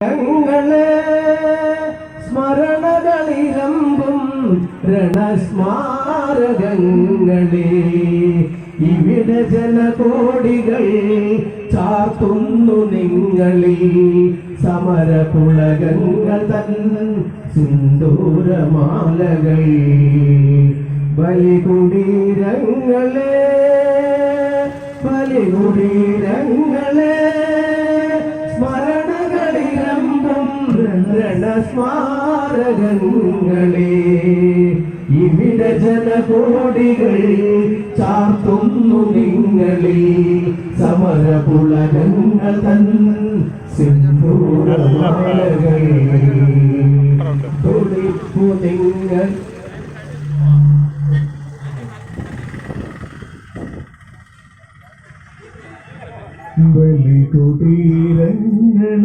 ഞങ്ങളെ സ്മരണകളിരമ്പും രണസ്മാരകങ്ങളെ ഇവിടെ ജനകോടികൾ ചാർത്തുന്നു നിങ്ങളിൽ സമരപുളകങ്ങൾ തൻ സിന്ദൂരമാലകൾ. ബലികുടീരങ്ങളെ ബലികുടീരങ്ങളെ രണസ്മാരകങ്ങളെ ഇവിടെ ജനകോടികൾ ചാർത്തുന്നു നിങ്ങളെ. സമരപുളകങ്ങൾ തൻ സിന്ദൂരമാലകൾ തുടിപ്പു നിങ്ങൾ ബലികുടീരങ്ങൾ